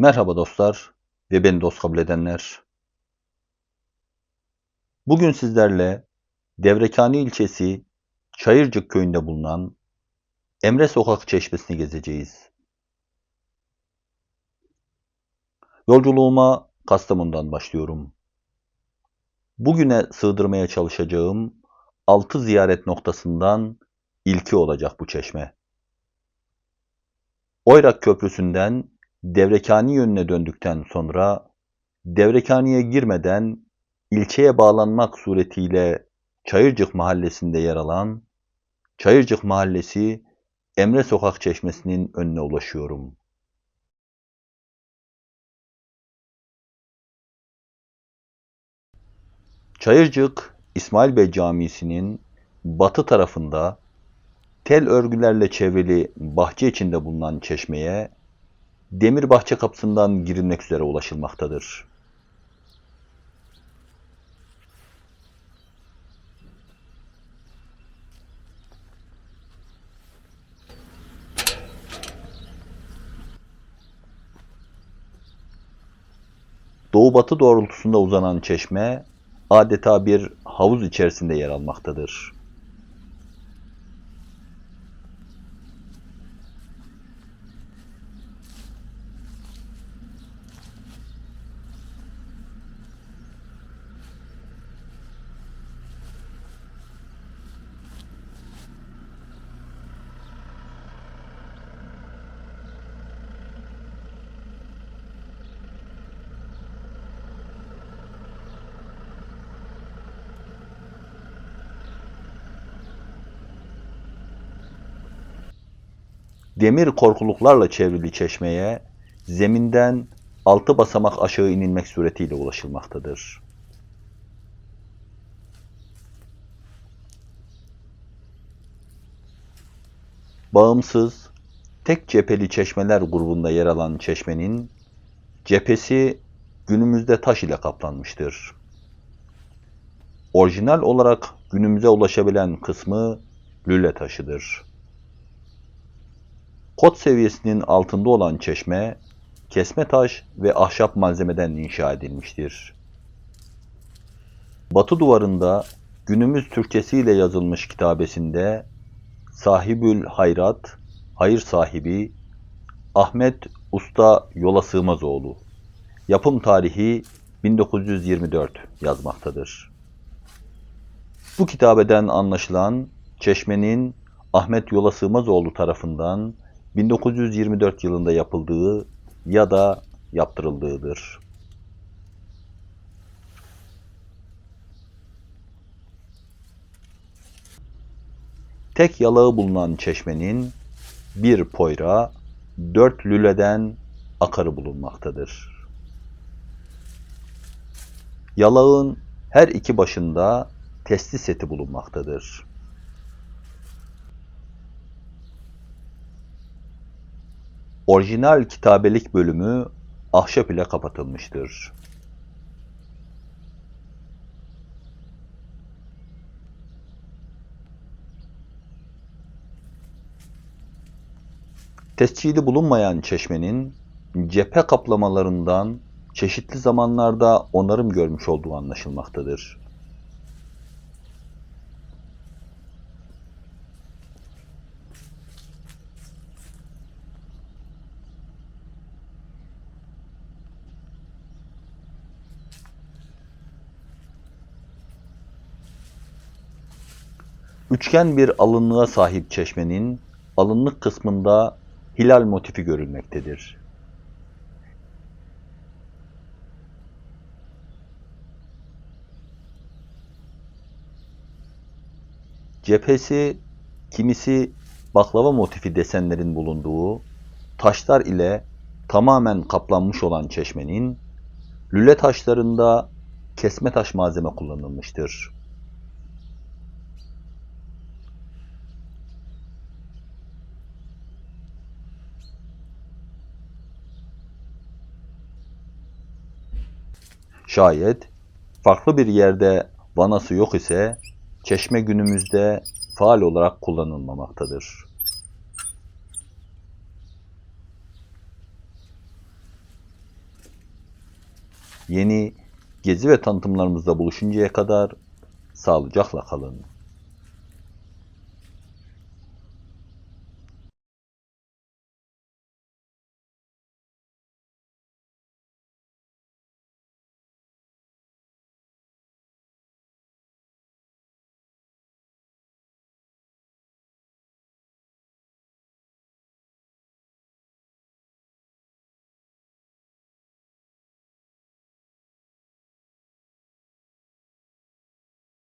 Merhaba dostlar ve beni dost kabul edenler. Bugün sizlerle Devrekani ilçesi Çayırcık köyünde bulunan Emre Sokak Çeşmesi'ni gezeceğiz. Yolculuğuma Kastamonu'dan başlıyorum. Bugüne sığdırmaya çalışacağım 6 ziyaret noktasından ilki olacak bu çeşme. Oyrak Köprüsü'nden Devrekani yönüne döndükten sonra Devrekani'ye girmeden ilçeye bağlanmak suretiyle Çayırcık mahallesinde yer alan Çayırcık Mahallesi Emre Sokak Çeşmesi'nin önüne ulaşıyorum. Çayırcık İsmail Bey Camisi'nin batı tarafında tel örgülerle çevrili bahçe içinde bulunan çeşmeye demir bahçe kapısından girilmek üzere ulaşılmaktadır. Doğu-batı doğrultusunda uzanan çeşme adeta bir havuz içerisinde yer almaktadır. Demir korkuluklarla çevrili çeşmeye zeminden altı basamak aşağı inilmek suretiyle ulaşılmaktadır. Bağımsız, tek cepheli çeşmeler grubunda yer alan çeşmenin cephesi günümüzde taş ile kaplanmıştır. Orijinal olarak günümüze ulaşabilen kısmı lüle taşıdır. Kod seviyesinin altında olan çeşme, kesme taş ve ahşap malzemeden inşa edilmiştir. Batı duvarında günümüz Türkçesiyle yazılmış kitabesinde Sahibül Hayrat, hayır sahibi Ahmet Usta Yola Sığmazoğlu, yapım tarihi 1924 yazmaktadır. Bu kitabeden anlaşılan çeşmenin Ahmet Yola Sığmazoğlu tarafından 1924 yılında yapıldığı ya da yaptırıldığıdır. Tek yalağı bulunan çeşmenin bir poyra, dört lüleden akarı bulunmaktadır. Yalağın her iki başında testi seti bulunmaktadır. Orijinal kitabelik bölümü ahşap ile kapatılmıştır. Tescili bulunmayan çeşmenin cephe kaplamalarından çeşitli zamanlarda onarım görmüş olduğu anlaşılmaktadır. Üçgen bir alınlığa sahip çeşmenin alınlık kısmında hilal motifi görülmektedir. Cephesi kimisi baklava motifi desenlerin bulunduğu taşlar ile tamamen kaplanmış olan çeşmenin lüle taşlarında kesme taş malzeme kullanılmıştır. Şayet farklı bir yerde vanası yok ise çeşme günümüzde faal olarak kullanılmamaktadır. Yeni gezi ve tanıtımlarımızda buluşuncaya kadar sağlıcakla kalın.